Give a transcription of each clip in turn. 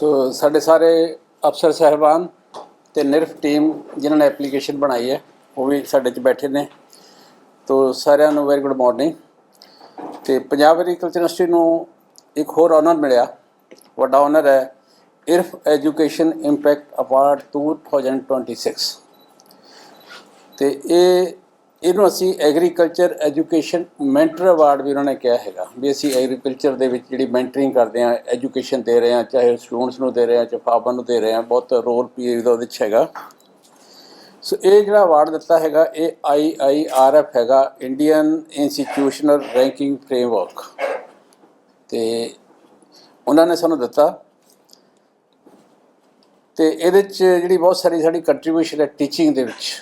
ਸੋ ਸਾਡੇ ਸਾਰੇ ਅਫਸਰ ਸਹਿਬਾਨ ਤੇ ਨਿਰਫ ਟੀਮ ਜਿਨ੍ਹਾਂ ਨੇ ਐਪਲੀਕੇਸ਼ਨ ਬਣਾਈ ਹੈ, ਉਹ ਵੀ ਸਾਡੇ 'ਚ ਬੈਠੇ ਨੇ। ਤੋ ਸਾਰਿਆਂ ਨੂੰ ਵੈਰੀ ਗੁੱਡ ਮਾਰਨਿੰਗ ਤੇ ਪੰਜਾਬ ਐਗਰੀਕਲਚਰ ਯੂਨੀਵਰਸਿਟੀ ਨੂੰ ਇੱਕ ਹੋਰ ਆਨਰ ਮਿਲਿਆ। ਵੱਡਾ ਆਨਰ ਹੈ ਇਰਫ ਐਜੂਕੇਸ਼ਨ ਇੰਪੈਕਟ ਅਵਾਰਡ 2026 ਤੇ ਇਹ ਇਹਨੂੰ ਅਸੀਂ ਐਗਰੀਕਲਚਰ ਐਜੂਕੇਸ਼ਨ ਮੈਂਟਰ ਅਵਾਰਡ ਵੀ ਉਹਨਾਂ ਨੇ ਕਿਹਾ ਹੈਗਾ ਵੀ ਅਸੀਂ ਐਗਰੀਕਲਚਰ ਦੇ ਵਿੱਚ ਜਿਹੜੀ ਮੈਂਟਰਿੰਗ ਕਰਦੇ ਆ ਐਜੂਕੇਸ਼ਨ ਦੇ ਰਹੇ ਆ ਚਾਹੇ ਸਟੂਡੈਂਟਸ ਨੂੰ ਦੇ ਰਹੇ ਆ ਚਾਹੇ ਫਾਰਮਰ ਨੂੰ ਦੇ ਰਹੇ ਆ ਬਹੁਤ ਰੋਲ ਪੀ ਦਾ ਉਹਦੇ ਵਿੱਚ ਹੈਗਾ। ਸੋ ਇਹ ਜਿਹੜਾ ਅਵਾਰਡ ਦਿੱਤਾ ਹੈਗਾ, ਇਹ ਆਈਆਈਆਰਐਫ ਹੈਗਾ ਇੰਡੀਅਨ ਇੰਸਟੀਟਿਊਸ਼ਨਲ ਰੈਂਕਿੰਗ ਫਰੇਮਵਰਕ ਤੇ ਉਹਨਾਂ ਨੇ ਸਾਨੂੰ ਦਿੱਤਾ। ਤੇ ਇਹਦੇ ਚ ਜਿਹੜੀ ਬਹੁਤ ਸਾਰੀ ਸਾਡੀ ਕੰਟਰੀਬਿਊਸ਼ਨ ਹੈ ਟੀਚਿੰਗ ਦੇ ਵਿੱਚ।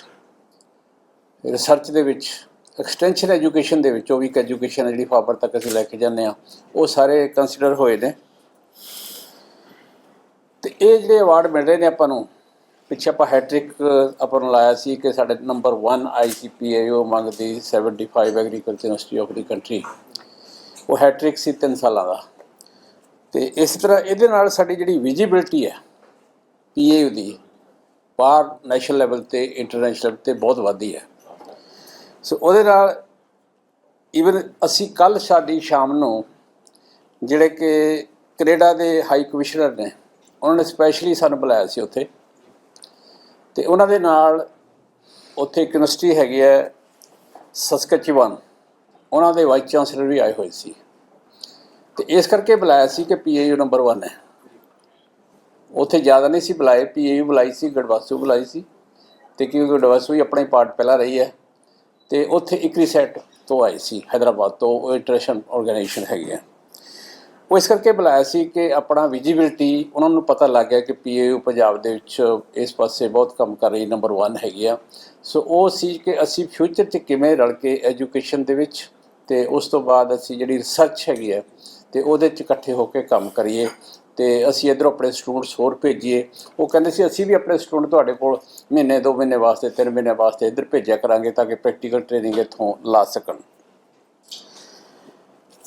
ਰਿਸਰਚ ਦੇ ਵਿੱਚ ਐਕਸਟੈਂਸ਼ਨ ਐਜੂਕੇਸ਼ਨ ਦੇ ਵਿੱਚ ਉਹ ਵੀ ਐਜੂਕੇਸ਼ਨ ਹੈ ਜਿਹੜੀ ਫਾਬਰ ਤੱਕ ਅਸੀਂ ਲੈ ਕੇ ਜਾਂਦੇ ਆ ਉਹ ਸਾਰੇ ਕੰਸੀਡਰ ਹੋਏ ਨੇ। ਤੇ ਇਹ ਜਿਹੜੇ ਅਵਾਰਡ ਮਿਲ ਰਹੇ ਨੇ ਆਪਾਂ ਨੂੰ, ਪਿੱਛੇ ਆਪਾਂ ਹੈਟ੍ਰਿਕ ਆਪਾਂ ਨੂੰ ਲਾਇਆ ਸੀ ਕਿ ਸਾਡੇ ਨੰਬਰ 1 ICPAO ਮੰਗਦੀ 75 agriculture university of the country ਉਹ ਹੈਟ੍ਰਿਕ ਸੀ 3 ਸਾਲਾਂ ਦਾ। ਤੇ ਇਸ ਤਰ੍ਹਾਂ ਇਹਦੇ ਨਾਲ ਸਾਡੀ ਜਿਹੜੀ ਵਿਜੀਬਿਲਟੀ ਹੈ ਪੀਏਯੂ ਦੀ, ਬਾਹਰ ਨੈਸ਼ਨਲ ਲੈਵਲ ਤੇ ਇੰਟਰਨੈਸ਼ਨਲ ਤੇ ਬਹੁਤ ਵਧੀ ਹੈ। ਸੋ ਉਹਦੇ ਨਾਲ ਈਵਨ ਅਸੀਂ ਕੱਲ ਸਾਡੀ ਸ਼ਾਮ ਨੂੰ ਜਿਹੜੇ ਕਿ ਕੈਨੇਡਾ ਦੇ ਹਾਈ ਕਮਿਸ਼ਨਰ ਨੇ, ਉਹਨਾਂ ਨੇ ਸਪੈਸ਼ਲੀ ਸਾਨੂੰ ਬੁਲਾਇਆ ਸੀ ਉੱਥੇ ਤੇ ਉਹਨਾਂ ਦੇ ਨਾਲ ਉੱਥੇ ਇੱਕ ਯੂਨੀਵਰਸਿਟੀ ਹੈਗੀ ਹੈ ਸਸਕਚਵਨ ਉਹਨਾਂ ਦੇ ਵਾਈਸ ਚਾਂਸਲਰ ਵੀ ਆਏ ਹੋਏ ਸੀ ਤੇ ਇਸ ਕਰਕੇ ਬੁਲਾਇਆ ਸੀ ਕਿ ਪੀਏਯੂ ਨੰਬਰ 1 ਹੈ। ਉੱਥੇ ਜ਼ਿਆਦਾ ਨਹੀਂ ਸੀ ਬੁਲਾਏ ਪੀਏਯੂ ਬੁਲਾਈ ਸੀ, ਗੜਵਾਸੂ ਬੁਲਾਈ ਸੀ ਤੇ ਕਿਉਂਕਿ ਗੜਵਾਸੂ ਹੀ ਆਪਣੀ ਪਾਰਟ ਪਹਿਲਾਂ ਰਹੀ ਹੈ। ਤੇ ਉੱਥੇ ਇਕਰੀਸੈਟ ਤੋਂ ਆਈ ਸੀ ਹైదరాబాద్ ਤੋਂ। ਉਹ ਇੰਟਰਨੈਸ਼ਨਲ ਆਰਗੇਨਾਈਜੇਸ਼ਨ ਹੈਗੀ ਹੈ ਉਹ ਇਸ ਕਰਕੇ ਬੁਲਾਇਆ ਸੀ ਕਿ ਆਪਣਾ ਵਿਜੀਬਿਲਟੀ ਉਹਨਾਂ ਨੂੰ ਪਤਾ ਲੱਗ ਗਿਆ ਕਿ ਪੀਏਯੂ ਪੰਜਾਬ ਦੇ ਵਿੱਚ ਇਸ ਪਾਸੇ ਬਹੁਤ ਕੰਮ ਕਰ ਰਹੀ ਨੰਬਰ 1 ਹੈਗੀ ਆ। ਸੋ ਉਹ ਸੀ ਕਿ ਅਸੀਂ ਫਿਊਚਰ 'ਚ ਕਿਵੇਂ ਰਲ ਕੇ ਐਜੂਕੇਸ਼ਨ ਦੇ ਵਿੱਚ ਤੇ ਉਸ ਤੋਂ ਬਾਅਦ ਅਸੀਂ ਜਿਹੜੀ ਰਿਸਰਚ ਹੈਗੀ ਆ, ਤੇ ਉਹਦੇ 'ਚ ਇਕੱਠੇ ਹੋ ਕੇ ਕੰਮ ਕਰੀਏ। ਤੇ ਅਸੀਂ ਇਧਰੋਂ ਆਪਣੇ ਸਟੂਡੈਂਟਸ ਹੋਰ ਭੇਜੀਏ। ਉਹ ਕਹਿੰਦੇ ਸੀ, ਅਸੀਂ ਵੀ ਆਪਣੇ ਸਟੂਡੈਂਟ ਤੁਹਾਡੇ ਕੋਲ ਮਹੀਨੇ, ਦੋ ਮਹੀਨੇ ਵਾਸਤੇ, ਤਿੰਨ ਮਹੀਨੇ ਵਾਸਤੇ ਇੱਧਰ ਭੇਜਿਆ ਕਰਾਂਗੇ ਤਾਂ ਕਿ ਪ੍ਰੈਕਟੀਕਲ ਟ੍ਰੇਨਿੰਗ ਇੱਥੋਂ ਲਾ ਸਕਣ।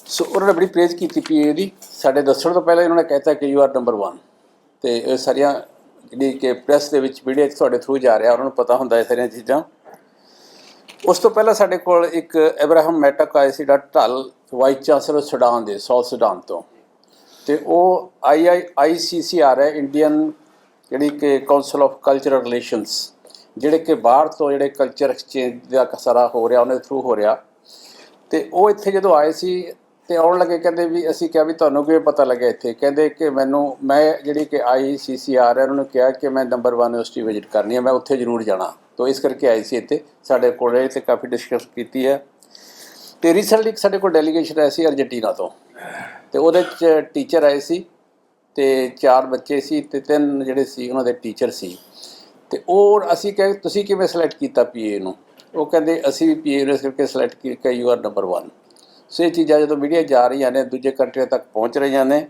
ਸੋ ਉਹਨਾਂ ਨੇ ਬੜੀ ਪ੍ਰੇਜ਼ ਕੀਤੀ ਪੀਏ ਦੀ। ਸਾਡੇ ਦੱਸਣ ਤੋਂ ਪਹਿਲਾਂ ਇਹਨਾਂ ਨੇ ਕਹਿਤਾ ਕਿ ਯੂ ਆਰ ਨੰਬਰ 1 ਤੇ ਇਹ ਸਾਰੀਆਂ ਜਿਹੜੀ ਕਿ ਪ੍ਰੈਸ ਦੇ ਵਿੱਚ ਮੀਡੀਆ ਤੁਹਾਡੇ ਥਰੂ ਜਾ ਰਿਹਾ, ਉਹਨਾਂ ਨੂੰ ਪਤਾ ਹੁੰਦਾ ਇਹ ਸਾਰੀਆਂ ਚੀਜ਼ਾਂ। ਉਸ ਤੋਂ ਪਹਿਲਾਂ ਸਾਡੇ ਕੋਲ ਇੱਕ ਇਬਰਾਹਿਮ ਮੈਟਕ ਆਏ ਸੀ, ਡਾਕਟਰ ਢਲ ਵਾਈਸ ਚਾਂਸਲਰ ਸੁਡਾਨ ਦੇ, ਸਾਊਥ ਸੁਡਾਨ ਤੋਂ। ਤੇ ਉਹ ਆਈ ਆਈ ਆਈਸੀਸੀਆਰ ਹੈ ਇੰਡੀਅਨ ਜਿਹੜੀ ਕਿ ਕਾਉਂਸਲ ਆਫ ਕਲਚਰਲ ਰਿਲੇਸ਼ਨਸ ਜਿਹੜੇ ਕਿ ਬਾਹਰ ਤੋਂ ਜਿਹੜੇ ਕਲਚਰ ਐਕਸਚੇਂਜ ਦਾ ਸਾਰਾ ਹੋ ਰਿਹਾ ਉਹਨਾਂ ਦੇ ਥਰੂ ਹੋ ਰਿਹਾ। ਤੇ ਉਹ ਇੱਥੇ ਜਦੋਂ ਆਏ ਸੀ ਤੇ ਆਉਣ ਲੱਗੇ, ਕਹਿੰਦੇ ਵੀ ਅਸੀਂ ਕਿਹਾ ਵੀ ਤੁਹਾਨੂੰ ਕਿਵੇਂ ਪਤਾ ਲੱਗਿਆ ਇੱਥੇ? ਕਹਿੰਦੇ ਕਿ ਮੈਨੂੰ, ਮੈਂ ਜਿਹੜੀ ਕਿ ਆਈਸੀਸੀਆਰ ਹੈ ਉਹਨਾਂ ਨੂੰ ਕਿਹਾ ਕਿ ਮੈਂ ਨੰਬਰ 1 ਯੂਨੀਵਰਸਿਟੀ ਵਿਜ਼ਿਟ ਕਰਨੀ ਹੈ, ਮੈਂ ਉੱਥੇ ਜ਼ਰੂਰ ਜਾਣਾ। ਤੋਂ ਇਸ ਕਰਕੇ ਆਈ ਸੀ ਇੱਥੇ। ਸਾਡੇ ਕੋਲ ਰਹੇ ਤੇ ਕਾਫੀ ਡਿਸਕਸ ਕੀਤੀ ਹੈ। ਤੇ ਰੀਸੈਂਟਲੀ ਇੱਕ ਸਾਡੇ ਕੋਲ ਡੈਲੀਗੇਸ਼ਨ ਆਈ ਸੀ ਅਰਜਨਟੀਨਾ ਤੋਂ। ਤੇ ਉਹਦੇ ਚ ਟੀਚਰ ਆਏ ਸੀ ਤੇ ਚਾਰ ਬੱਚੇ ਸੀ ਤੇ ਤਿੰਨ ਜਿਹੜੇ ਸੀ, ਉਹਨਾਂ ਦੇ ਟੀਚਰ ਸੀ। ਤੇ ਉਹ ਅਸੀਂ ਕਹੇ, ਤੁਸੀਂ ਕਿਵੇਂ ਸਿਲੈਕਟ ਕੀਤਾ ਪੀਏ ਨੂੰ? ਉਹ ਕਹਿੰਦੇ, ਅਸੀਂ ਵੀ ਪੀਏ ਨੂੰ ਇਸ ਕਰਕੇ ਸਿਲੈਕਟ ਕੀਤਾ ਯੂ ਆਰ ਨੰਬਰ 1 ਸੋ ਇਹ ਚੀਜ਼ਾਂ ਜਦੋਂ ਮੀਡੀਆ ਜਾ ਰਹੀਆਂ ਨੇ, ਦੂਜੇ ਕੰਟਰੀਆਂ ਤੱਕ ਪਹੁੰਚ ਰਹੀਆਂ ਨੇ।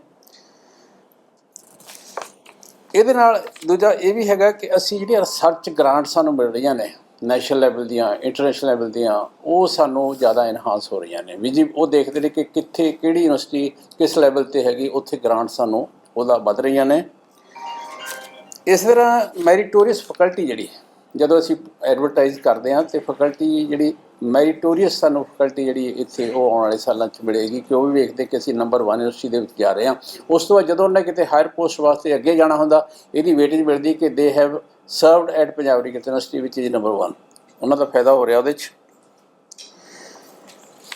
ਇਹਦੇ ਨਾਲ ਦੂਜਾ ਇਹ ਵੀ ਹੈਗਾ ਕਿ ਅਸੀਂ ਜਿਹੜੀਆਂ ਰਿਸਰਚ ਗ੍ਰਾਂਟ ਸਾਨੂੰ ਮਿਲ ਰਹੀਆਂ ਨੇ ਨੈਸ਼ਨਲ ਲੈਵਲ ਦੀਆਂ ਇੰਟਰਨੈਸ਼ਨਲ ਲੈਵਲ ਦੀਆਂ, ਉਹ ਸਾਨੂੰ ਜ਼ਿਆਦਾ ਇਨਹਾਂਸ ਹੋ ਰਹੀਆਂ ਨੇ। ਵੀ ਜੀ, ਉਹ ਦੇਖਦੇ ਨੇ ਕਿ ਕਿੱਥੇ, ਕਿਹੜੀ ਯੂਨੀਵਰਸਿਟੀ ਕਿਸ ਲੈਵਲ ਤੇ ਹੈਗੀ, ਉੱਥੇ ਗ੍ਰਾਂਟ ਸਾਨੂੰ ਉਹਦਾ ਵੱਧ ਰਹੀਆਂ ਨੇ। ਇਸ ਤਰ੍ਹਾਂ ਮੈਰੀਟੋਰੀਅਸ ਫੈਕਲਟੀ ਜਿਹੜੀ ਜਦੋਂ ਅਸੀਂ ਐਡਵਰਟਾਈਜ਼ ਕਰਦੇ ਹਾਂ ਤੇ ਫੈਕਲਟੀ ਜਿਹੜੀ ਮੈਰੀਟੋਰੀਅਸ ਸਾਨੂੰ ਫੈਕਲਟੀ ਜਿਹੜੀ ਇੱਥੇ ਉਹ ਆਉਣ ਵਾਲੇ ਸਾਲਾਂ 'ਚ ਮਿਲੇਗੀ ਕਿ ਉਹ ਵੀ ਵੇਖਦੇ ਕਿ ਅਸੀਂ ਨੰਬਰ 1 ਯੂਨੀਵਰਸਿਟੀ ਦੇ ਵਿੱਚ ਜਾ ਰਹੇ ਹਾਂ। ਉਸ ਤੋਂ ਬਾਅਦ ਜਦੋਂ ਉਹਨੇ ਕਿਤੇ ਹਾਇਰ ਪੋਸਟ ਵਾਸਤੇ ਅੱਗੇ ਜਾਣਾ ਹੁੰਦਾ, ਇਹਦੀ ਵੇਟੇਜ ਮਿਲਦੀ ਕਿ they have served at Punjab agriculture university ਵਿੱਚ ਇਜ਼ ਨੰਬਰ 1 ਉਹਨਾਂ ਦਾ ਫਾਇਦਾ ਹੋ ਰਿਹਾ ਉਹਦੇ 'ਚ।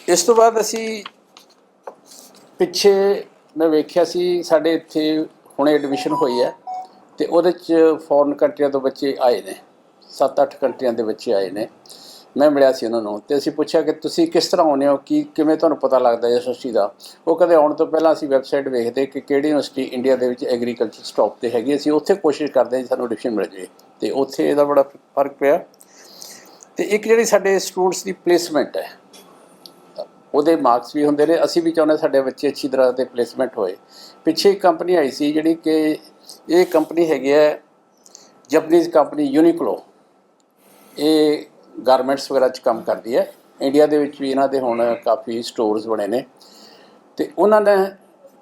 ਇਸ ਤੋਂ ਬਾਅਦ ਅਸੀਂ ਪਿੱਛੇ ਮੈਂ ਵੇਖਿਆ ਸੀ, ਸਾਡੇ ਇੱਥੇ ਹੁਣੇ ਐਡਮਿਸ਼ਨ ਹੋਈ ਹੈ ਤੇ ਉਹਦੇ 'ਚ ਫੋਰਨ ਕੰਟਰੀਆਂ ਤੋਂ ਬੱਚੇ ਆਏ ਨੇ। 7-8 ਕੰਟਰੀਆਂ ਦੇ ਬੱਚੇ ਆਏ ਨੇ। ਮੈਂ ਮਿਲਿਆ ਸੀ ਉਹਨਾਂ ਨੂੰ ਤੇ ਅਸੀਂ ਪੁੱਛਿਆ ਕਿ ਤੁਸੀਂ ਕਿਸ ਤਰ੍ਹਾਂ ਆਉਂਦੇ ਹੋ? ਕੀ, ਕਿਵੇਂ ਤੁਹਾਨੂੰ ਪਤਾ ਲੱਗਦਾ ਹੈ ਯੂਨੀਵਰਸਿਟੀ ਦਾ? ਉਹ ਕਹਿੰਦੇ ਆਉਣ ਤੋਂ ਪਹਿਲਾਂ ਅਸੀਂ ਵੈਬਸਾਈਟ ਵੇਖਦੇ ਕਿ ਕਿਹੜੀ ਯੂਨੀਵਰਸਿਟੀ ਇੰਡੀਆ ਦੇ ਵਿੱਚ ਐਗਰੀਕਲਚਰ ਸਟਾਪ ਤੇ ਹੈਗੀ ਅਸੀਂ ਉੱਥੇ ਕੋਸ਼ਿਸ਼ ਕਰਦੇ ਹਾਂ ਜੀ ਸਾਨੂੰ ਐਡਮਿਸ਼ਨ ਮਿਲ ਜਾਵੇ ਤੇ ਉੱਥੇ ਇਹਦਾ ਬੜਾ ਫ਼ਰਕ ਪਿਆ। ਤੇ ਇੱਕ ਜਿਹੜੀ ਸਾਡੇ ਸਟੂਡੈਂਟਸ ਦੀ ਪਲੇਸਮੈਂਟ ਹੈ, ਉਹਦੇ ਮਾਰਕਸ ਵੀ ਹੁੰਦੇ ਨੇ। ਅਸੀਂ ਵੀ ਚਾਹੁੰਦੇ ਸਾਡੇ ਬੱਚੇ ਅੱਛੀ ਤਰ੍ਹਾਂ ਤੇ ਪਲੇਸਮੈਂਟ ਹੋਏ। ਪਿੱਛੇ ਇੱਕ ਕੰਪਨੀ ਆਈ ਸੀ ਜਿਹੜੀ ਕਿ ਇਹ ਕੰਪਨੀ ਹੈਗੀ ਹੈ ਜਪਨੀਜ਼ ਕੰਪਨੀ ਯੂਨੀਕਲੋ ਇਹ ਗਾਰਮੈਂਟਸ ਵਗੈਰਾ 'ਚ ਕੰਮ ਕਰਦੀ ਹੈ। ਇੰਡੀਆ ਦੇ ਵਿੱਚ ਵੀ ਇਹਨਾਂ ਦੇ ਹੁਣ ਕਾਫੀ ਸਟੋਰਸ ਬਣੇ ਨੇ। ਤੇ ਉਹਨਾਂ ਨੇ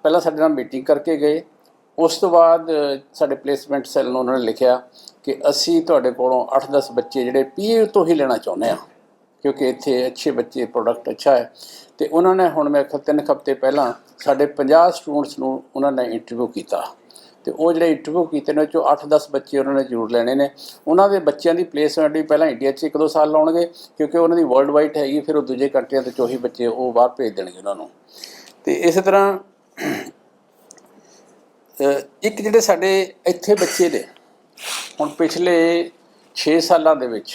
ਪਹਿਲਾਂ ਸਾਡੇ ਨਾਲ ਮੀਟਿੰਗ ਕਰਕੇ ਗਏ। ਉਸ ਤੋਂ ਬਾਅਦ ਸਾਡੇ ਪਲੇਸਮੈਂਟ ਸੈੱਲ ਨੂੰ ਉਹਨਾਂ ਨੇ ਲਿਖਿਆ ਕਿ ਅਸੀਂ ਤੁਹਾਡੇ ਕੋਲੋਂ 8-10 ਬੱਚੇ ਜਿਹੜੇ ਪੀਏ ਤੋਂ ਹੀ ਲੈਣਾ ਚਾਹੁੰਦੇ ਆ ਕਿਉਂਕਿ ਇੱਥੇ ਅੱਛੇ ਬੱਚੇ ਪ੍ਰੋਡਕਟ ਅੱਛਾ ਹੈ। ਤੇ ਉਹਨਾਂ ਨੇ ਹੁਣ ਮੇਰੇ ਖਿਆਲ ਤਿੰਨ ਕੁ ਹਫ਼ਤੇ ਪਹਿਲਾਂ ਸਾਡੇ 50 ਸਟੂਡੈਂਟਸ ਨੂੰ ਉਹਨਾਂ ਨੇ ਇੰਟਰਵਿਊ ਕੀਤਾ। ਤੇ ਉਹ ਜਿਹੜੇ ਇੰਟਰਵਿਊ ਕੀਤੇ ਨੇ, ਉਹ ਚੋਂ 8-10 ਬੱਚੇ ਉਹਨਾਂ ਨੇ ਜ਼ਰੂਰ ਲੈਣੇ ਨੇ। ਉਹਨਾਂ ਦੇ ਬੱਚਿਆਂ ਦੀ ਪਲੇਸਮੈਂਟ ਵੀ ਪਹਿਲਾਂ ਇੰਡੀਆ 'ਚ ਇੱਕ ਦੋ ਸਾਲ ਲਾਉਣਗੇ, ਕਿਉਂਕਿ ਉਹਨਾਂ ਦੀ ਵਰਲਡ ਵਾਈਡ ਹੈਗੀ, ਫਿਰ ਉਹ ਦੂਜੇ ਕੰਟਰੀਆਂ 'ਤੇ ਚੋਹੀ ਬੱਚੇ ਉਹ ਬਾਹਰ ਭੇਜ ਦੇਣਗੇ ਉਹਨਾਂ ਨੂੰ। ਤੇ ਇਸੇ ਤਰ੍ਹਾਂ ਇੱਕ ਜਿਹੜੇ ਸਾਡੇ ਇੱਥੇ ਬੱਚੇ ਨੇ, ਹੁਣ ਪਿਛਲੇ 6 ਸਾਲਾਂ ਦੇ ਵਿੱਚ,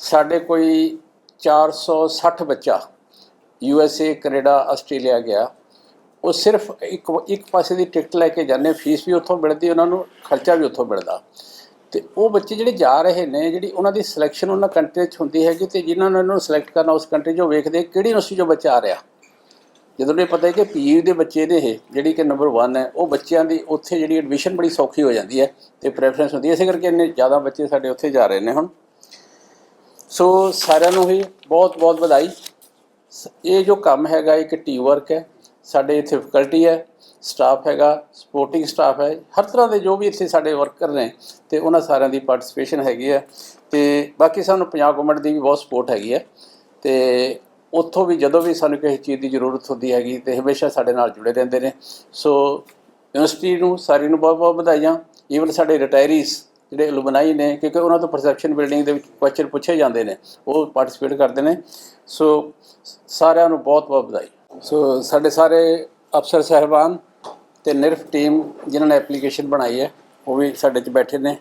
ਸਾਡੇ ਕੋਈ 460 ਬੱਚਾ U S A Canada Australia ਗਿਆ। ਉਹ ਸਿਰਫ ਇੱਕ ਇੱਕ ਪਾਸੇ ਦੀ ਟਿਕਟ ਲੈ ਕੇ ਜਾਂਦੇ, ਫੀਸ ਵੀ ਉੱਥੋਂ ਮਿਲਦੀ, ਉਹਨਾਂ ਨੂੰ ਖਰਚਾ ਵੀ ਉੱਥੋਂ ਮਿਲਦਾ। ਤੇ ਉਹ ਬੱਚੇ ਜਿਹੜੇ ਜਾ ਰਹੇ ਨੇ, ਜਿਹੜੀ ਉਹਨਾਂ ਦੀ ਸਿਲੈਕਸ਼ਨ ਉਹਨਾਂ ਕੰਟਰੀ 'ਚ ਹੁੰਦੀ ਹੈਗੀ ਤੇ ਜਿਨ੍ਹਾਂ ਨੂੰ ਇਹਨਾਂ ਨੂੰ ਸਿਲੈਕਟ ਕਰਨਾ ਉਸ ਕੰਟਰੀ 'ਚੋਂ ਵੇਖਦੇ, ਕਿਹੜੀ ਯੂਨੀਵਰਸਿਟੀ 'ਚੋਂ ਬੱਚਾ ਆ ਰਿਹਾ? ਜਦੋਂ ਇਹ ਪਤਾ ਹੈ ਕਿ ਪੀਯੂ ਦੇ ਬੱਚੇ ਨੇ ਇਹ, ਜਿਹੜੀ ਕਿ ਨੰਬਰ 1 ਹੈ, ਉਹ ਬੱਚਿਆਂ ਦੀ ਉੱਥੇ ਜਿਹੜੀ ਐਡਮਿਸ਼ਨ ਬੜੀ ਸੌਖੀ ਹੋ ਜਾਂਦੀ ਹੈ ਤੇ ਪ੍ਰੈਫਰੈਂਸ ਹੁੰਦੀ ਹੈ। ਇਸੇ ਕਰਕੇ ਇੰਨੇ ਜ਼ਿਆਦਾ ਬੱਚੇ ਸਾਡੇ ਉੱਥੇ ਜਾ ਰਹੇ ਨੇ ਹੁਣ। ਸੋ ਸਾਰਿਆਂ ਨੂੰ ਹੀ ਬਹੁਤ ਬਹੁਤ ਵਧਾਈ। ਸ- ਇਹ ਜੋ ਕੰਮ ਹੈਗਾ, ਇੱਕ ਟੀਮ ਵਰਕ ਹੈ। ਸਾਡੇ ਇੱਥੇ ਫੈਕਲਟੀ ਹੈ ਸਟਾਫ ਹੈਗਾ ਸਪੋਰਟਿੰਗ ਸਟਾਫ ਹੈ, ਹਰ ਤਰ੍ਹਾਂ ਦੇ ਜੋ ਵੀ ਇੱਥੇ ਸਾਡੇ ਵਰਕਰ ਨੇ ਤੇ ਉਹਨਾਂ ਸਾਰਿਆਂ ਦੀ ਪਾਰਟਿਸਿਪੇਸ਼ਨ ਹੈਗੀ ਹੈ ਤੇ ਬਾਕੀ ਸਾਨੂੰ ਪੰਜਾਬ ਗਵਰਨਮੈਂਟ ਦੀ ਵੀ ਬਹੁਤ ਸਪੋਰਟ ਹੈਗੀ ਹੈ ਤੇ ਉੱਥੋਂ ਵੀ ਜਦੋਂ ਵੀ ਸਾਨੂੰ ਕਿਸੇ ਚੀਜ਼ ਦੀ ਜ਼ਰੂਰਤ ਹੁੰਦੀ ਹੈਗੀ ਤੇ ਹਮੇਸ਼ਾ ਸਾਡੇ ਨਾਲ ਜੁੜੇ ਰਹਿੰਦੇ ਨੇ। ਸੋ ਯੂਨੀਵਰਸਿਟੀ ਨੂੰ ਸਾਰੀ ਨੂੰ ਬਹੁਤ ਬਹੁਤ ਵਧਾਈਆਂ। ਈਵਨ ਸਾਡੇ ਰਿਟਾਇਰੀਜ਼ ਜਿਹੜੇ ਅਲੂਮਨਾਈ ਨੇ, ਕਿਉਂਕਿ ਉਹਨਾਂ ਤੋਂ ਪਰਸੈਪਸ਼ਨ ਬਿਲਡਿੰਗ ਦੇ ਵਿੱਚ ਕੁਐਸਚਨ ਪੁੱਛੇ ਜਾਂਦੇ ਨੇ, ਉਹ ਪਾਰਟਿਸਿਪੇਟ ਕਰਦੇ ਨੇ। ਸੋ ਸਾਰਿਆਂ ਨੂੰ ਬਹੁਤ ਬਹੁਤ ਵਧਾਈ। ਸੋ ਸਾਡੇ ਸਾਰੇ ਅਫਸਰ ਸਹਿਬਾਨ ਤੇ ਨਿਰਫ ਟੀਮ ਜਿਨ੍ਹਾਂ ਨੇ ਐਪਲੀਕੇਸ਼ਨ ਬਣਾਈ ਹੈ, ਉਹ ਵੀ ਸਾਡੇ 'ਚ ਬੈਠੇ ਨੇ।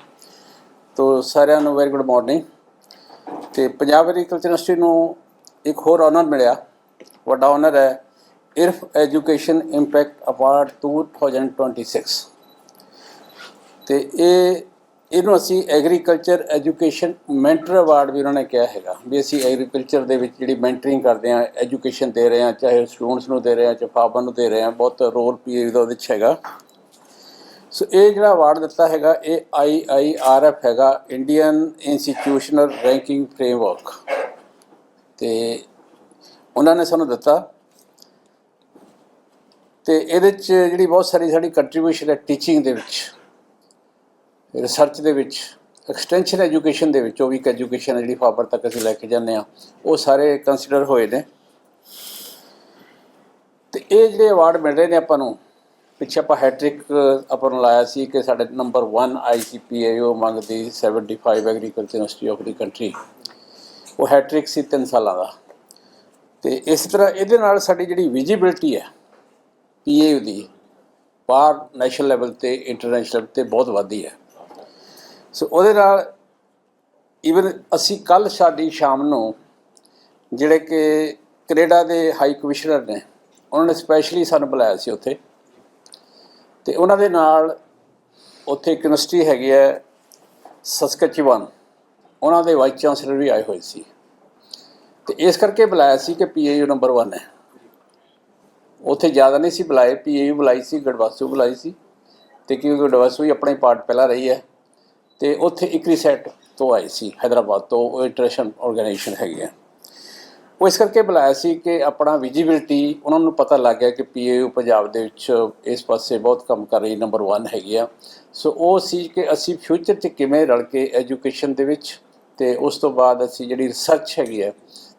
ਤੋ ਸਾਰਿਆਂ ਨੂੰ ਵੈਰੀ ਗੁੱਡ ਮਾਰਨਿੰਗ ਤੇ ਪੰਜਾਬ ਐਗਰੀਕਲਚਰ ਯੂਨੀਵਰਸਿਟੀ ਨੂੰ ਇੱਕ ਹੋਰ ਆਨਰ ਮਿਲਿਆ। ਵੱਡਾ ਆਨਰ ਹੈ ਇਰਫ ਐਜੂਕੇਸ਼ਨ ਇੰਪੈਕਟ ਅਵਾਰਡ 2026 ਤੇ ਇਹ ਇਹਨੂੰ ਅਸੀਂ ਐਗਰੀਕਲਚਰ ਐਜੂਕੇਸ਼ਨ ਮੈਂਟਰ ਅਵਾਰਡ ਵੀ ਉਹਨਾਂ ਨੇ ਕਿਹਾ ਹੈਗਾ ਵੀ ਅਸੀਂ ਐਗਰੀਕਲਚਰ ਦੇ ਵਿੱਚ ਜਿਹੜੀ ਮੈਂਟਰਿੰਗ ਕਰਦੇ ਆ ਐਜੂਕੇਸ਼ਨ ਦੇ ਰਹੇ ਆ ਚਾਹੇ ਸਟੂਡੈਂਟਸ ਨੂੰ ਦੇ ਰਹੇ ਆ ਚਾਹੇ ਫਾਰਮਰ ਨੂੰ ਦੇ ਰਹੇ ਆ ਬਹੁਤ ਰੋਲ ਪੀ ਦਾ ਉਹਦੇ 'ਚ ਹੈਗਾ। ਸੋ ਇਹ ਜਿਹੜਾ ਅਵਾਰਡ ਦਿੱਤਾ ਹੈਗਾ, ਇਹ ਆਈ ਆਈ ਆਰ ਐਫ ਹੈਗਾ ਇੰਡੀਅਨ ਇੰਸਟੀਟਿਊਸ਼ਨਲ ਰੈਂਕਿੰਗ ਫਰੇਮਵਰਕ ਤੇ ਉਹਨਾਂ ਨੇ ਸਾਨੂੰ ਦਿੱਤਾ। ਤੇ ਇਹਦੇ 'ਚ ਜਿਹੜੀ ਬਹੁਤ ਸਾਰੀ ਸਾਡੀ ਕੰਟਰੀਬਿਊਸ਼ਨ ਹੈ ਟੀਚਿੰਗ ਦੇ ਵਿੱਚ। ਰਿਸਰਚ ਦੇ ਵਿੱਚ ਐਕਸਟੈਂਸ਼ਨ ਐਜੂਕੇਸ਼ਨ ਦੇ ਵਿੱਚ, ਉਹ ਵੀ ਇੱਕ ਐਜੂਕੇਸ਼ਨ ਹੈ ਜਿਹੜੀ ਫਾਬਰ ਤੱਕ ਅਸੀਂ ਲੈ ਕੇ ਜਾਂਦੇ ਆ ਉਹ ਸਾਰੇ ਕੰਸੀਡਰ ਹੋਏ ਨੇ। ਤੇ ਇਹ ਜਿਹੜੇ ਅਵਾਰਡ ਮਿਲ ਰਹੇ ਨੇ ਆਪਾਂ ਨੂੰ, ਪਿੱਛੇ ਆਪਾਂ ਹੈਟ੍ਰਿਕ ਆਪਾਂ ਨੂੰ ਲਾਇਆ ਸੀ ਕਿ ਸਾਡੇ number 1 I C P A U ਮੰਗਦੀ 75 agriculture university of the country ਉਹ ਹੈਟ੍ਰਿਕ ਸੀ 3 ਸਾਲਾਂ ਦਾ। ਤੇ ਇਸ ਤਰ੍ਹਾਂ ਇਹਦੇ ਨਾਲ ਸਾਡੀ ਜਿਹੜੀ ਵਿਜੀਬਿਲਟੀ ਹੈ ਪੀਏਯੂ ਦੀ ਬਾਹਰ ਨੈਸ਼ਨਲ ਲੈਵਲ ਤੇ ਇੰਟਰਨੈਸ਼ਨਲ ਤੇ ਬਹੁਤ ਵਧੀ ਹੈ। ਸੋ ਉਹਦੇ ਨਾਲ ਈਵਨ ਅਸੀਂ ਕੱਲ ਸਾਡੀ ਸ਼ਾਮ ਨੂੰ ਜਿਹੜੇ ਕਿ ਕੈਨੇਡਾ ਦੇ ਹਾਈ ਕਮਿਸ਼ਨਰ ਨੇ, ਉਹਨਾਂ ਨੇ ਸਪੈਸ਼ਲੀ ਸਾਨੂੰ ਬੁਲਾਇਆ ਸੀ ਉੱਥੇ। ਤੇ ਉਹਨਾਂ ਦੇ ਨਾਲ ਉੱਥੇ ਇੱਕ ਯੂਨੀਵਰਸਿਟੀ ਹੈਗੀ ਹੈ ਸਸਕਚੂਨ ਉਹਨਾਂ ਦੇ ਵਾਈਸ ਚਾਂਸਲਰ ਵੀ ਆਏ ਹੋਏ ਸੀ। ਤੇ ਇਸ ਕਰਕੇ ਬੁਲਾਇਆ ਸੀ ਕਿ ਪੀਏਯੂ ਨੰਬਰ 1 ਹੈ। ਉੱਥੇ ਜ਼ਿਆਦਾ ਨਹੀਂ ਸੀ ਬੁਲਾਏ, ਪੀਏਯੂ ਬੁਲਾਈ ਸੀ, ਗੜਵਾਸੂ ਬੁਲਾਈ ਸੀ। ਤੇ ਕਿਉਂਕਿ ਗੜਵਾਸੂ ਹੀ ਆਪਣੇ ਪਾਰਟ ਪਹਿਲਾਂ ਰਹੀ ਹੈ। ਤੇ ਉੱਥੇ ਇੱਕ ਸੈੱਟ ਤੋਂ ਆਈ ਸੀ ਹైదరాబాద్ ਤੋਂ, ਉਹ ਇਟਰੇਸ਼ਨ ਆਰਗੇਨਾਈਜੇਸ਼ਨ ਹੈਗੀ ਹੈ ਉਹ ਇਸ ਕਰਕੇ ਬੁਲਾਇਆ ਸੀ ਕਿ ਆਪਣਾ ਵਿਜੀਬਿਲਟੀ ਉਹਨਾਂ ਨੂੰ ਪਤਾ ਲੱਗ ਗਿਆ ਕਿ ਪੀਏਯੂ ਪੰਜਾਬ ਦੇ ਵਿੱਚ ਇਸ ਪਾਸੇ ਬਹੁਤ ਕੰਮ ਕਰ ਰਹੀ ਨੰਬਰ 1 ਹੈਗੀ ਆ। ਸੋ ਉਹ ਸੀ ਕਿ ਅਸੀਂ ਫਿਊਚਰ 'ਚ ਕਿਵੇਂ ਰਲ ਕੇ ਐਜੂਕੇਸ਼ਨ ਦੇ ਵਿੱਚ ਤੇ ਉਸ ਤੋਂ ਬਾਅਦ ਅਸੀਂ ਜਿਹੜੀ ਰਿਸਰਚ ਹੈਗੀ ਹੈ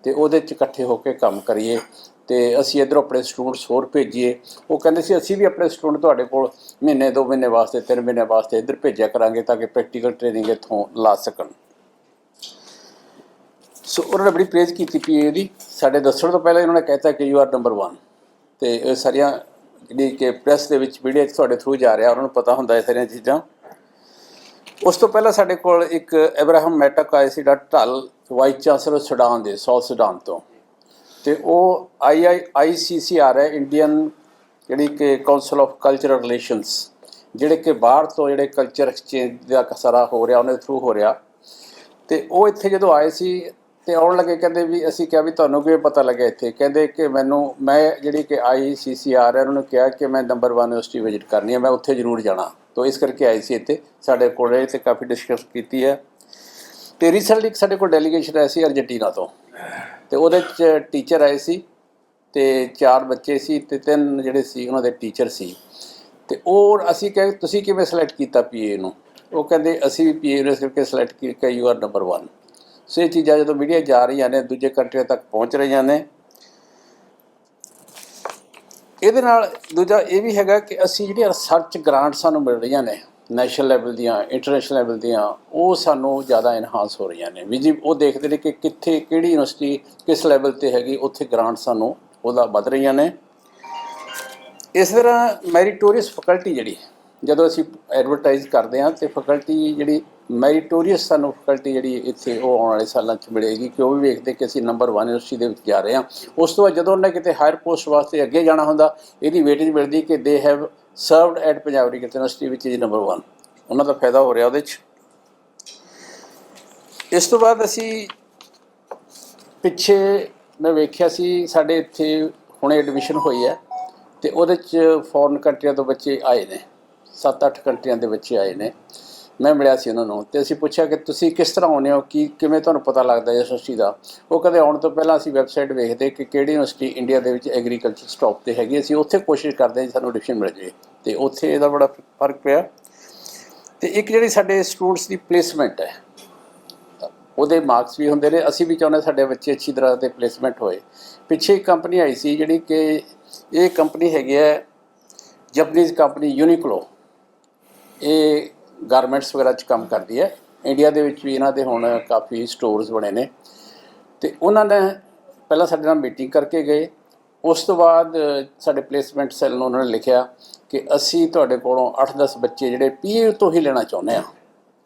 ਤੇ ਉਹਦੇ 'ਚ ਇਕੱਠੇ ਹੋ ਕੇ ਕੰਮ ਕਰੀਏ। ਤੇ ਅਸੀਂ ਇਧਰੋਂ ਆਪਣੇ ਸਟੂਡੈਂਟਸ ਹੋਰ ਭੇਜੀਏ। ਉਹ ਕਹਿੰਦੇ ਸੀ, ਅਸੀਂ ਵੀ ਆਪਣੇ ਸਟੂਡੈਂਟ ਤੁਹਾਡੇ ਕੋਲ ਮਹੀਨੇ, ਦੋ ਮਹੀਨੇ ਵਾਸਤੇ, ਤਿੰਨ ਮਹੀਨੇ ਵਾਸਤੇ ਇੱਧਰ ਭੇਜਿਆ ਕਰਾਂਗੇ ਤਾਂ ਕਿ ਪ੍ਰੈਕਟੀਕਲ ਟ੍ਰੇਨਿੰਗ ਇੱਥੋਂ ਲਾ ਸਕਣ। ਸੋ ਉਹਨਾਂ ਨੇ ਬੜੀ ਪ੍ਰੇਜ਼ ਕੀਤੀ ਪੀਏ ਦੀ। ਸਾਡੇ ਦੱਸਣ ਤੋਂ ਪਹਿਲਾਂ ਹੀ ਉਹਨਾਂ ਨੇ ਕਹਿਤਾ ਕਿ ਯੂ ਆਰ ਨੰਬਰ 1 ਤੇ ਇਹ ਸਾਰੀਆਂ ਜਿਹੜੀ ਕਿ ਪ੍ਰੈਸ ਦੇ ਵਿੱਚ ਮੀਡੀਆ 'ਚ ਤੁਹਾਡੇ ਥਰੂ ਜਾ ਰਿਹਾ, ਉਹਨਾਂ ਨੂੰ ਪਤਾ ਹੁੰਦਾ ਇਹ ਸਾਰੀਆਂ ਚੀਜ਼ਾਂ। ਉਸ ਤੋਂ ਪਹਿਲਾਂ ਸਾਡੇ ਕੋਲ ਇੱਕ ਇਬਰਾਹਿਮ ਮੈਟਕ ਆਏ ਸੀ ਡਾ ਢਲ ਵਾਈਸ ਚਾਂਸਲਰ ਸੁਡਾਨ ਦੇ ਸਾਊਥ ਸੁਡਾਨ ਤੋਂ। ਤੇ ਉਹ ਆਈ ਆਈ ਆਈਸੀਸੀਆਰ ਹੈ ਇੰਡੀਅਨ ਜਿਹੜੀ ਕਿ ਕਾਉਂਸਲ ਆਫ ਕਲਚਰਲ ਰਿਲੇਸ਼ਨਸ ਜਿਹੜੇ ਕਿ ਬਾਹਰ ਤੋਂ ਜਿਹੜੇ ਕਲਚਰ ਐਕਸਚੇਂਜ ਦਾ ਸਾਰਾ ਹੋ ਰਿਹਾ ਉਹਨਾਂ ਦੇ ਥਰੂ ਹੋ ਰਿਹਾ। ਤੇ ਉਹ ਇੱਥੇ ਜਦੋਂ ਆਏ ਸੀ ਤੇ ਆਉਣ ਲੱਗੇ, ਕਹਿੰਦੇ ਵੀ ਅਸੀਂ ਕਿਹਾ ਵੀ ਤੁਹਾਨੂੰ ਕਿਵੇਂ ਪਤਾ ਲੱਗਿਆ ਇੱਥੇ? ਕਹਿੰਦੇ ਕਿ ਮੈਨੂੰ, ਮੈਂ ਜਿਹੜੀ ਕਿ ਆਈਸੀਸੀਆਰ ਹੈ ਉਹਨਾਂ ਨੂੰ ਕਿਹਾ ਕਿ ਮੈਂ ਨੰਬਰ 1 ਯੂਨੀਵਰਸਿਟੀ ਵਿਜ਼ਿਟ ਕਰਨੀ ਹੈ, ਮੈਂ ਉੱਥੇ ਜ਼ਰੂਰ ਜਾਣਾ। ਤੋਂ ਇਸ ਕਰਕੇ ਆਏ ਸੀ ਇੱਥੇ। ਸਾਡੇ ਕੋਲੇ ਤੇ ਕਾਫੀ ਡਿਸਕਸ ਕੀਤੀ ਹੈ। ਤੇ ਰੀਸੈਂਟਲੀ ਇੱਕ ਸਾਡੇ ਕੋਲ ਡੈਲੀਗੇਸ਼ਨ ਆਈ ਸੀ ਅਰਜਨਟੀਨਾ ਤੋਂ। ਤੇ ਉਹਦੇ ਚ ਟੀਚਰ ਆਏ ਸੀ ਤੇ ਚਾਰ ਬੱਚੇ ਸੀ ਤੇ ਤਿੰਨ ਜਿਹੜੇ ਸੀ, ਉਹਨਾਂ ਦੇ ਟੀਚਰ ਸੀ। ਤੇ ਉਹ ਅਸੀਂ ਕਹੇ, ਤੁਸੀਂ ਕਿਵੇਂ ਸਿਲੈਕਟ ਕੀਤਾ ਪੀਏ ਨੂੰ? ਉਹ ਕਹਿੰਦੇ, ਅਸੀਂ ਵੀ ਪੀਏ ਨੂੰ ਇਸ ਕਰਕੇ ਸਿਲੈਕਟ ਕੀਤਾ ਯੂ ਆਰ ਨੰਬਰ 1 ਸੋ ਇਹ ਚੀਜ਼ਾਂ ਜਦੋਂ ਮੀਡੀਆ ਜਾ ਰਹੀਆਂ ਨੇ, ਦੂਜੇ ਕੰਟਰੀਆਂ ਤੱਕ ਪਹੁੰਚ ਰਹੀਆਂ ਨੇ। ਇਹਦੇ ਨਾਲ ਦੂਜਾ ਇਹ ਵੀ ਹੈਗਾ ਕਿ ਅਸੀਂ ਜਿਹੜੀਆਂ ਰਿਸਰਚ ਗ੍ਰਾਂਟ ਸਾਨੂੰ ਮਿਲ ਰਹੀਆਂ ਨੇ ਨੈਸ਼ਨਲ ਲੈਵਲ ਦੀਆਂ ਇੰਟਰਨੈਸ਼ਨਲ ਲੈਵਲ ਦੀਆਂ, ਉਹ ਸਾਨੂੰ ਜ਼ਿਆਦਾ ਇਨਹਾਂਸ ਹੋ ਰਹੀਆਂ ਨੇ। ਵੀ ਜੀ, ਉਹ ਦੇਖਦੇ ਨੇ ਕਿ ਕਿੱਥੇ, ਕਿਹੜੀ ਯੂਨੀਵਰਸਿਟੀ ਕਿਸ ਲੈਵਲ ਤੇ ਹੈਗੀ, ਉੱਥੇ ਗ੍ਰਾਂਟ ਸਾਨੂੰ ਉਹਦਾ ਵੱਧ ਰਹੀਆਂ ਨੇ। ਇਸ ਤਰ੍ਹਾਂ ਮੈਰੀਟੋਰੀਅਸ ਫੈਕਲਟੀ ਜਿਹੜੀ ਜਦੋਂ ਅਸੀਂ ਐਡਵਰਟਾਈਜ਼ ਕਰਦੇ ਹਾਂ ਤੇ ਫੈਕਲਟੀ ਜਿਹੜੀ ਮੈਰੀਟੋਰੀਅਸ ਸਾਨੂੰ ਫੈਕਲਟੀ ਜਿਹੜੀ ਇੱਥੇ ਉਹ ਆਉਣ ਵਾਲੇ ਸਾਲਾਂ 'ਚ ਮਿਲੇਗੀ ਕਿ ਉਹ ਵੀ ਵੇਖਦੇ ਕਿ ਅਸੀਂ ਨੰਬਰ 1 ਯੂਨੀਵਰਸਿਟੀ ਦੇ ਵਿੱਚ ਜਾ ਰਹੇ ਹਾਂ। ਉਸ ਤੋਂ ਬਾਅਦ ਜਦੋਂ ਉਹਨੇ ਕਿਤੇ ਹਾਇਰ ਪੋਸਟ ਵਾਸਤੇ ਅੱਗੇ ਜਾਣਾ ਹੁੰਦਾ, ਇਹਦੀ ਵੇਟੇਜ ਮਿਲਦੀ ਕਿ they have served at Punjab agriculture university ਵਿੱਚ ਇਜ਼ ਨੰਬਰ 1 ਉਹਨਾਂ ਦਾ ਫਾਇਦਾ ਹੋ ਰਿਹਾ ਉਹਦੇ 'ਚ। ਇਸ ਤੋਂ ਬਾਅਦ ਅਸੀਂ ਪਿੱਛੇ ਮੈਂ ਵੇਖਿਆ ਸੀ, ਸਾਡੇ ਇੱਥੇ ਹੁਣੇ ਐਡਮਿਸ਼ਨ ਹੋਈ ਹੈ ਤੇ ਉਹਦੇ 'ਚ ਫੋਰਨ ਕੰਟਰੀਆਂ ਤੋਂ ਬੱਚੇ ਆਏ ਨੇ। 7-8 ਕੰਟਰੀਆਂ ਦੇ ਬੱਚੇ ਆਏ ਨੇ। ਮੈਂ ਮਿਲਿਆ ਸੀ ਉਹਨਾਂ ਨੂੰ ਤੇ ਅਸੀਂ ਪੁੱਛਿਆ ਕਿ ਤੁਸੀਂ ਕਿਸ ਤਰ੍ਹਾਂ ਆਉਂਦੇ ਹੋ, ਕੀ, ਕਿਵੇਂ ਤੁਹਾਨੂੰ ਪਤਾ ਲੱਗਦਾ ਇਸ ਯੂਨੀਵਰਸਿਟੀ ਦਾ? ਉਹ ਕਦੇ ਆਉਣ ਤੋਂ ਪਹਿਲਾਂ ਅਸੀਂ ਵੈਬਸਾਈਟ ਵੇਖਦੇ ਕਿ ਕਿਹੜੀ ਯੂਨੀਵਰਸਿਟੀ ਇੰਡੀਆ ਦੇ ਵਿੱਚ ਐਗਰੀਕਲਚਰ ਸਟਾਪ ਤੇ ਹੈਗੀ ਅਸੀਂ ਉੱਥੇ ਕੋਸ਼ਿਸ਼ ਕਰਦੇ ਹਾਂ ਜੀ ਸਾਨੂੰ ਐਡਮਿਸ਼ਨ ਮਿਲ ਜਾਵੇ ਤੇ ਉੱਥੇ ਇਹਦਾ ਬੜਾ ਫ਼ਰਕ ਪਿਆ। ਤੇ ਇੱਕ ਜਿਹੜੀ ਸਾਡੇ ਸਟੂਡੈਂਟਸ ਦੀ ਪਲੇਸਮੈਂਟ ਹੈ, ਉਹਦੇ ਮਾਰਕਸ ਵੀ ਹੁੰਦੇ ਨੇ। ਅਸੀਂ ਵੀ ਚਾਹੁੰਦੇ ਸਾਡੇ ਬੱਚੇ ਅੱਛੀ ਤਰ੍ਹਾਂ ਤੇ ਪਲੇਸਮੈਂਟ ਹੋਏ। ਪਿੱਛੇ ਇੱਕ ਕੰਪਨੀ ਆਈ ਸੀ ਜਿਹੜੀ ਕਿ ਇਹ ਕੰਪਨੀ ਹੈਗੀ ਹੈ ਜਪਨੀਜ਼ ਕੰਪਨੀ ਯੂਨੀਕਲੋ ਇਹ ਗਾਰਮੈਂਟਸ ਵਗੈਰਾ 'ਚ ਕੰਮ ਕਰਦੀ ਹੈ। ਇੰਡੀਆ ਦੇ ਵਿੱਚ ਵੀ ਇਹਨਾਂ ਦੇ ਹੁਣ ਕਾਫੀ ਸਟੋਰਸ ਬਣੇ ਨੇ। ਤੇ ਉਹਨਾਂ ਨੇ ਪਹਿਲਾਂ ਸਾਡੇ ਨਾਲ ਮੀਟਿੰਗ ਕਰਕੇ ਗਏ। ਉਸ ਤੋਂ ਬਾਅਦ, ਸਾਡੇ ਪਲੇਸਮੈਂਟ ਸੈੱਲ ਨੂੰ ਉਹਨਾਂ ਨੇ ਲਿਖਿਆ ਕਿ ਅਸੀਂ ਤੁਹਾਡੇ ਕੋਲੋਂ 8-10 ਬੱਚੇ ਜਿਹੜੇ ਪੀਏ ਤੋਂ ਹੀ ਲੈਣਾ ਚਾਹੁੰਦੇ ਹਾਂ।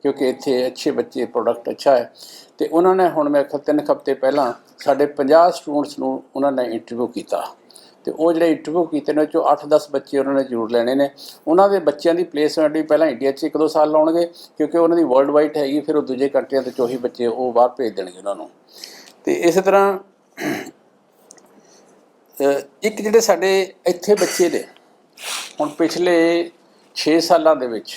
ਕਿਉਂਕਿ ਇੱਥੇ ਅੱਛੇ ਬੱਚੇ ਪ੍ਰੋਡਕਟ ਅੱਛਾ ਹੈ। ਤੇ ਉਹਨਾਂ ਨੇ ਹੁਣ ਮੇਰੇ ਖਿਆਲ ਤਿੰਨ ਕੁ ਹਫ਼ਤੇ ਪਹਿਲਾਂ ਸਾਡੇ 50 ਸਟੂਡੈਂਟਸ ਨੂੰ ਉਹਨਾਂ ਨੇ ਇੰਟਰਵਿਊ ਕੀਤਾ। ਤੇ ਉਹ ਜਿਹੜੇ ਇੰਟਰਵਿਊ ਕੀਤੇ ਨੇ, ਉਹ 'ਚੋਂ 8-10 ਬੱਚੇ ਉਹਨਾਂ ਨੇ ਜ਼ਰੂਰ ਲੈਣੇ ਨੇ। ਉਹਨਾਂ ਦੇ ਬੱਚਿਆਂ ਦੀ ਪਲੇਸਮੈਂਟ ਵੀ ਪਹਿਲਾਂ ਇੰਡੀਆ 'ਚ ਇੱਕ ਦੋ ਸਾਲ ਲਾਉਣਗੇ, ਕਿਉਂਕਿ ਉਹਨਾਂ ਦੀ ਵਰਲਡ ਵਾਈਡ ਹੈਗੀ, ਫਿਰ ਉਹ ਦੂਜੇ ਕੰਟਰੀਆਂ ਤੋਂ ਚੋਹੀ ਬੱਚੇ ਉਹ ਬਾਹਰ ਭੇਜ ਦੇਣਗੇ ਉਹਨਾਂ ਨੂੰ। ਤੇ ਇਸੇ ਤਰ੍ਹਾਂ ਇੱਕ ਜਿਹੜੇ ਸਾਡੇ ਇੱਥੇ ਬੱਚੇ ਨੇ, ਹੁਣ ਪਿਛਲੇ 6 ਸਾਲਾਂ ਦੇ ਵਿੱਚ,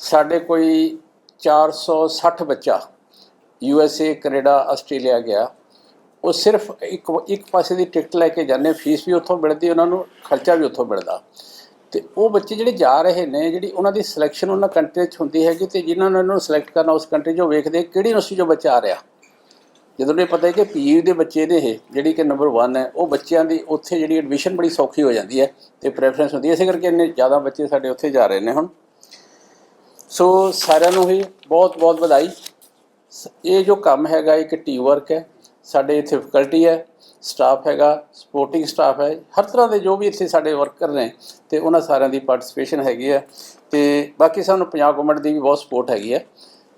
ਸਾਡੇ ਕੋਈ 460 ਬੱਚਾ U S A Canada Australia ਗਿਆ। ਉਹ ਸਿਰਫ ਇੱਕ ਇੱਕ ਪਾਸੇ ਦੀ ਟਿਕਟ ਲੈ ਕੇ ਜਾਂਦੇ ਫੀਸ ਵੀ ਉੱਥੋਂ ਮਿਲਦੀ, ਉਹਨਾਂ ਨੂੰ ਖਰਚਾ ਵੀ ਉੱਥੋਂ ਮਿਲਦਾ। ਤੇ ਉਹ ਬੱਚੇ ਜਿਹੜੇ ਜਾ ਰਹੇ ਨੇ, ਜਿਹੜੀ ਉਹਨਾਂ ਦੀ ਸਿਲੈਕਸ਼ਨ ਉਹਨਾਂ ਕੰਟਰੀ 'ਚ ਹੁੰਦੀ ਹੈਗੀ ਤੇ ਜਿਨ੍ਹਾਂ ਨੂੰ ਉਹਨਾਂ ਨੂੰ ਸਿਲੈਕਟ ਕਰਨਾ ਉਸ ਕੰਟਰੀ 'ਚੋਂ ਵੇਖਦੇ, ਕਿਹੜੀ ਯੂਨੀਵਰਸਿਟੀ 'ਚੋਂ ਬੱਚਾ ਆ ਰਿਹਾ। ਜਦੋਂ ਇਹ ਪਤਾ ਹੈ ਕਿ ਪੀਯੂ ਦੇ ਬੱਚੇ ਨੇ ਇਹ, ਜਿਹੜੀ ਕਿ ਨੰਬਰ 1 ਹੈ, ਉਹ ਬੱਚਿਆਂ ਦੀ ਉੱਥੇ ਜਿਹੜੀ ਐਡਮਿਸ਼ਨ ਬੜੀ ਸੌਖੀ ਹੋ ਜਾਂਦੀ ਹੈ ਤੇ ਪ੍ਰੈਫਰੈਂਸ ਹੁੰਦੀ ਹੈ। ਇਸੇ ਕਰਕੇ ਇੰਨੇ ਜ਼ਿਆਦਾ ਬੱਚੇ ਸਾਡੇ ਉੱਥੇ ਜਾ ਰਹੇ ਨੇ ਹੁਣ। ਸੋ ਸਾਰਿਆਂ ਨੂੰ ਹੀ ਬਹੁਤ ਬਹੁਤ ਵਧਾਈ। ਸ- ਇਹ ਜੋ ਕੰਮ ਹੈਗਾ, ਇੱਕ ਟੀਮ ਵਰਕ ਹੈ। ਸਾਡੇ ਇੱਥੇ ਫੈਕਲਟੀ ਹੈ ਸਟਾਫ ਹੈਗਾ ਸਪੋਰਟਿੰਗ ਸਟਾਫ ਹੈ, ਹਰ ਤਰ੍ਹਾਂ ਦੇ ਜੋ ਵੀ ਇੱਥੇ ਸਾਡੇ ਵਰਕਰ ਨੇ ਤੇ ਉਹਨਾਂ ਸਾਰਿਆਂ ਦੀ ਪਾਰਟਿਸਿਪੇਸ਼ਨ ਹੈਗੀ ਹੈ ਤੇ ਬਾਕੀ ਸਾਨੂੰ ਪੰਜਾਬ ਗਵਰਨਮੈਂਟ ਦੀ ਵੀ ਬਹੁਤ ਸਪੋਰਟ ਹੈਗੀ ਹੈ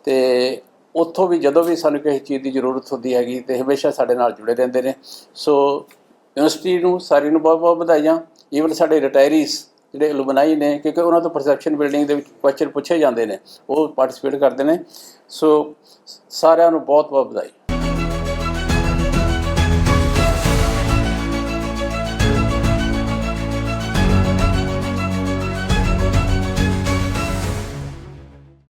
ਤੇ ਉੱਥੋਂ ਵੀ ਜਦੋਂ ਵੀ ਸਾਨੂੰ ਕਿਸੇ ਚੀਜ਼ ਦੀ ਜ਼ਰੂਰਤ ਹੁੰਦੀ ਹੈਗੀ ਤੇ ਹਮੇਸ਼ਾ ਸਾਡੇ ਨਾਲ ਜੁੜੇ ਰਹਿੰਦੇ ਨੇ। ਸੋ ਯੂਨੀਵਰਸਿਟੀ ਨੂੰ, ਸਾਰੀ ਨੂੰ ਬਹੁਤ ਬਹੁਤ ਵਧਾਈਆਂ। ਈਵਨ ਸਾਡੇ ਰਿਟਾਇਰੀਜ਼ ਜਿਹੜੇ ਅਲੂਮਨਾਈ ਨੇ, ਕਿਉਂਕਿ ਉਹਨਾਂ ਤੋਂ ਪਰਸੈਪਸ਼ਨ ਬਿਲਡਿੰਗ ਦੇ ਵਿੱਚ ਕੁਐਸਚਨ ਪੁੱਛੇ ਜਾਂਦੇ ਨੇ, ਉਹ ਪਾਰਟਿਸਿਪੇਟ ਕਰਦੇ ਨੇ। ਸੋ ਸਾਰਿਆਂ ਨੂੰ ਬਹੁਤ ਬਹੁਤ ਵਧਾਈ।